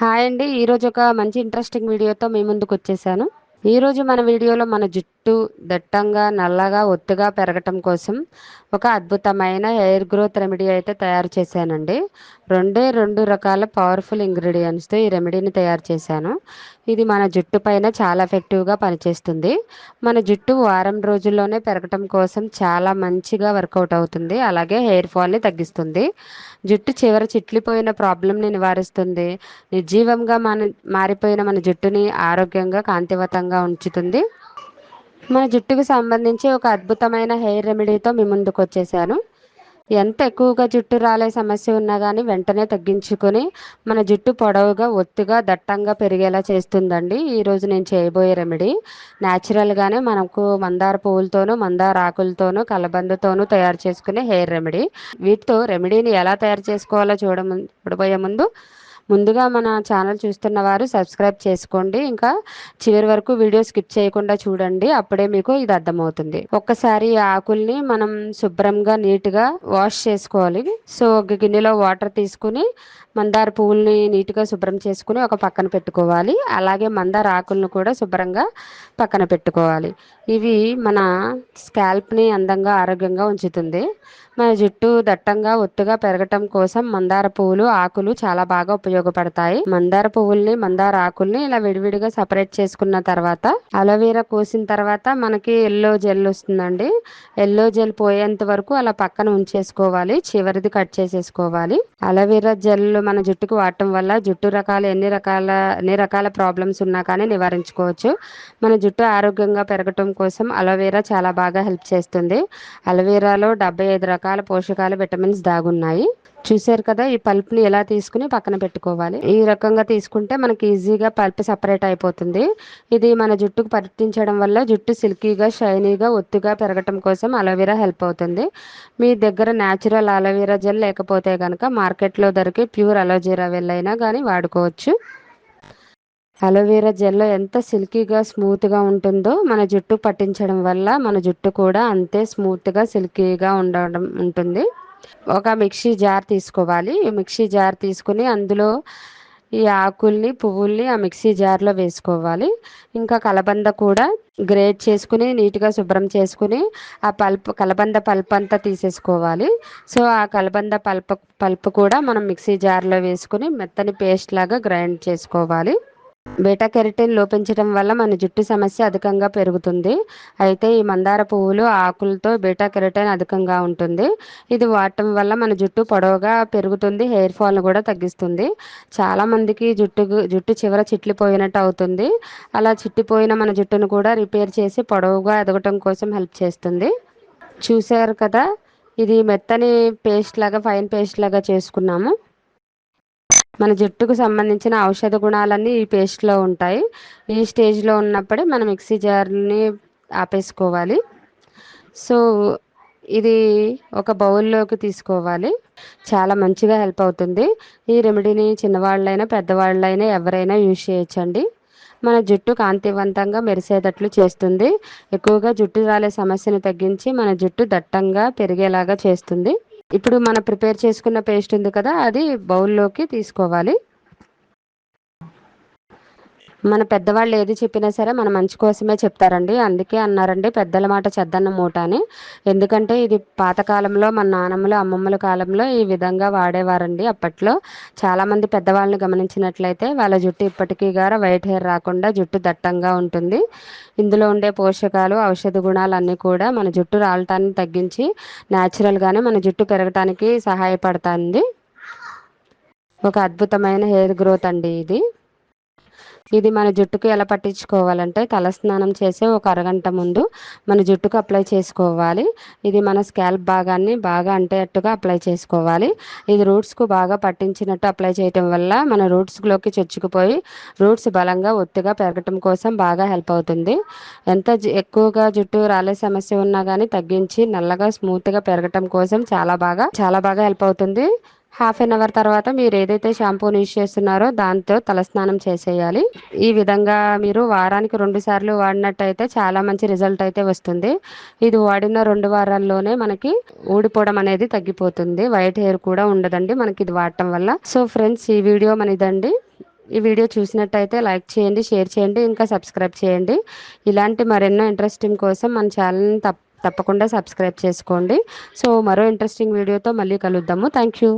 Hi అండి. ఈరోజు ఒక మంచి ఇంట్రెస్టింగ్ వీడియోతో మీ ముందుకు వచ్చేసాను. ఈరోజు మన వీడియోలో మన జుట్టు జుట్టు దట్టంగా నల్లగా ఒత్తుగా పెరగటం కోసం ఒక అద్భుతమైన హెయిర్ గ్రోత్ రెమెడీ అయితే తయారు చేశానండి. రెండే రెండు రకాల పవర్ఫుల్ ఇంగ్రీడియంట్స్తో ఈ రెమెడీని తయారు చేశాను. ఇది మన జుట్టు పైన చాలా ఎఫెక్టివ్గా పనిచేస్తుంది. మన జుట్టు వారం రోజుల్లోనే పెరగటం కోసం చాలా మంచిగా వర్కౌట్ అవుతుంది. అలాగే హెయిర్ ఫాల్ని తగ్గిస్తుంది. జుట్టు చివర చిట్లిపోయిన ప్రాబ్లంని నివారిస్తుంది. నిర్జీవంగా మన మారిపోయిన మన జుట్టుని ఆరోగ్యంగా కాంతివంతంగా ఉంచుతుంది. మన జుట్టుకు సంబంధించి ఒక అద్భుతమైన హెయిర్ రెమెడీతో మీ ముందుకు వచ్చేసాను. ఎంత ఎక్కువగా జుట్టు రాలే సమస్య ఉన్నా కానీ వెంటనే తగ్గించుకొని మన జుట్టు పొడవుగా ఒత్తుగా దట్టంగా పెరిగేలా చేస్తుందండి. ఈరోజు నేను చేయబోయే రెమెడీ న్యాచురల్గానే మనకు మందార పువ్వులతోనూ మందార ఆకులతోనూ కలబందతోనూ తయారు చేసుకునే హెయిర్ రెమెడీ. వీటితో రెమెడీని ఎలా తయారు చేసుకోవాలో చూడ చూడబోయే ముందు ముందుగా మన ఛానల్ చూస్తున్న వారు సబ్స్క్రైబ్ చేసుకోండి. ఇంకా చివరి వరకు వీడియో స్కిప్ చేయకుండా చూడండి. అప్పుడే మీకు ఇది అర్థమవుతుంది. ఒక్కసారి ఆకుల్ని మనం శుభ్రంగా నీట్గా వాష్ చేసుకోవాలి. సో ఒక గిన్నెలో వాటర్ తీసుకుని మందార పువ్వుల్ని నీట్గా శుభ్రం చేసుకుని ఒక పక్కన పెట్టుకోవాలి. అలాగే మందార ఆకులను కూడా శుభ్రంగా పక్కన పెట్టుకోవాలి. ఇవి మన స్కాల్ప్ని అందంగా ఆరోగ్యంగా ఉంచుతుంది. మన జుట్టు దట్టంగా ఒత్తుగా పెరగటం కోసం మందార పువ్వులు ఆకులు చాలా బాగా ఉపయోగపడతాయి. మందార పువ్వుల్ని మందార ఆకుల్ని ఇలా విడివిడిగా సపరేట్ చేసుకున్న తర్వాత అలోవేరా కోసిన తర్వాత మనకి ఎల్లో జెల్ వస్తుందండి. ఎల్లో జెల్ పోయేంత వరకు అలా పక్కన ఉంచేసుకోవాలి. చివరిది కట్ చేసేసుకోవాలి. అలోవేరా జెల్ మన జుట్టుకు వాడటం వల్ల జుట్టు రకాల ఎన్ని రకాల ఎన్ని రకాల ప్రాబ్లమ్స్ ఉన్నా కానీ నివారించుకోవచ్చు. మన జుట్టు ఆరోగ్యంగా పెరగటం కోసం అలోవేరా చాలా బాగా హెల్ప్ చేస్తుంది. అలోవేరాలో డెబ్బై ఐదు రకాల పోషకాలు విటమిన్స్ దాగున్నాయి. చూసారు కదా ఈ పల్ప్ని ఎలా తీసుకుని పక్కన పెట్టుకోవాలి. ఈ రకంగా తీసుకుంటే మనకి ఈజీగా పల్ప్ సపరేట్ అయిపోతుంది. ఇది మన జుట్టుకు పట్టించడం వల్ల జుట్టు సిల్కీగా షైనీగా ఒత్తుగా పెరగటం కోసం అలోవెరా హెల్ప్ అవుతుంది. మీ దగ్గర న్యాచురల్ అలోవెరా జెల్ లేకపోతే కనుక మార్కెట్లో దొరికే ప్యూర్ అలోవెరా వెల్ అయినా కానీ వాడుకోవచ్చు. అలోవెరా జెల్లో ఎంత సిల్కీగా స్మూత్గా ఉంటుందో మన జుట్టు పట్టించడం వల్ల మన జుట్టు కూడా అంతే స్మూత్గా సిల్కీగా ఉండడం ఉంటుంది. ఒక మిక్సీ జార్ తీసుకోవాలి. ఈ మిక్సీ జార్ తీసుకుని అందులో ఈ ఆకుల్ని పువ్వుల్ని ఆ మిక్సీ జార్లో వేసుకోవాలి. ఇంకా కలబంద కూడా గ్రేట్ చేసుకుని నీట్గా శుభ్రం చేసుకుని ఆ పల్ప్ కలబంద పల్ప్ అంతా తీసేసుకోవాలి. సో ఆ కలబంద పల్ప్ పల్ప్ కూడా మనం మిక్సీ జార్లో వేసుకుని మెత్తని పేస్ట్ లాగా గ్రైండ్ చేసుకోవాలి. బీటా కెరటిన్ లోపించడం వల్ల మన జుట్టు సమస్య అధికంగా పెరుగుతుంది. అయితే ఈ మందార పువ్వులు ఆకులతో బీటా కెరటిన్ అధికంగా ఉంటుంది. ఇది వాడటం వల్ల మన జుట్టు పొడవుగా పెరుగుతుంది హెయిర్ ఫాల్ను కూడా తగ్గిస్తుంది. చాలామందికి జుట్టు జుట్టు చివర చిట్లిపోయినట్టు అవుతుంది. అలా చిట్టిపోయిన మన జుట్టును కూడా రిపేర్ చేసి పొడవుగా ఎదగటం కోసం హెల్ప్ చేస్తుంది. చూసారు కదా? ఇది మెత్తని పేస్ట్ లాగా ఫైన్ పేస్ట్ లాగా చేసుకున్నాము. మన జుట్టుకు సంబంధించిన ఔషధ గుణాలన్నీ ఈ పేస్ట్లో ఉంటాయి. ఈ స్టేజ్లో ఉన్నప్పుడే మనం మిక్సీ జార్ని ఆపేసుకోవాలి. సో ఇది ఒక బౌల్లోకి తీసుకోవాలి. చాలా మంచిగా హెల్ప్ అవుతుంది. ఈ రెమెడీని చిన్నవాళ్ళైనా పెద్దవాళ్ళైనా ఎవరైనా యూజ్ చేయొచ్చండి. మన జుట్టు కాంతివంతంగా మెరిసేటట్లు చేస్తుంది. ఎక్కువగా జుట్టు రాలే సమస్యను తగ్గించి మన జుట్టు దట్టంగా పెరిగేలాగా చేస్తుంది. ఇప్పుడు మనం ప్రిపేర్ చేసుకున్న పేస్ట్ ఉంది కదా అది బౌల్లోకి తీసుకోవాలి. మన పెద్దవాళ్ళు ఏది చెప్పినా సరే మన మంచి కోసమే చెప్తారండి. అందుకే అన్నారండి పెద్దల మాట చెద్దన్న మూట అని. ఎందుకంటే ఇది పాతకాలంలో మన నానమ్మలు అమ్మమ్మల కాలంలో ఈ విధంగా వాడేవారండి. అప్పట్లో చాలామంది పెద్దవాళ్ళని గమనించినట్లయితే వాళ్ళ జుట్టు ఇప్పటికీ గారా వైట్ హెయిర్ రాకుండా జుట్టు దట్టంగా ఉంటుంది. ఇందులో ఉండే పోషకాలు ఔషధ గుణాలు అన్నీ కూడా మన జుట్టు రాలటాన్ని తగ్గించి న్యాచురల్గానే మన జుట్టు పెరగటానికి సహాయపడుతుంది. ఒక అద్భుతమైన హెయిర్ గ్రోత్ అండి ఇది. ఇది మన జుట్టుకు ఎలా పట్టించుకోవాలంటే తలస్నానం చేసే ఒక అరగంట ముందు మన జుట్టుకు అప్లై చేసుకోవాలి. ఇది మన స్కాల్ప్ భాగాన్ని బాగా అంటేట్టుగా అప్లై చేసుకోవాలి. ఇది రూట్స్కు బాగా పట్టించినట్టు అప్లై చేయటం వల్ల మన రూట్స్లోకి చొచ్చుకుపోయి రూట్స్ బలంగా ఒత్తిగా పెరగటం కోసం బాగా హెల్ప్ అవుతుంది. ఎంత ఎక్కువగా జుట్టు రాలే సమస్య ఉన్నా కానీ తగ్గించి నల్లగా స్మూత్గా పెరగటం కోసం చాలా బాగా చాలా బాగా హెల్ప్ అవుతుంది. హాఫ్ అన్ అవర్ తర్వాత మీరు ఏదైతే షాంపూని యూజ్ చేస్తున్నారో దాంతో తలస్నానం చేసేయాలి. ఈ విధంగా మీరు వారానికి రెండు సార్లు వాడినట్టయితే చాలా మంచి రిజల్ట్ అయితే వస్తుంది. ఇది వాడిన రెండు వారాల్లోనే మనకి ఊడిపోవడం అనేది తగ్గిపోతుంది. వైట్ హెయిర్ కూడా ఉండదండి మనకి ఇది వాడటం వల్ల. సో ఫ్రెండ్స్ ఈ వీడియో మనదండి. ఈ వీడియో చూసినట్టయితే లైక్ చేయండి షేర్ చేయండి ఇంకా సబ్స్క్రైబ్ చేయండి. ఇలాంటి మరెన్నో ఇంట్రెస్టింగ్ కోసం మన ఛానల్ని తప్ప తప్పకుండా సబ్స్క్రైబ్ చేసుకోండి. సో మరో ఇంట్రెస్టింగ్ వీడియోతో మళ్ళీ కలుద్దాము. Thank you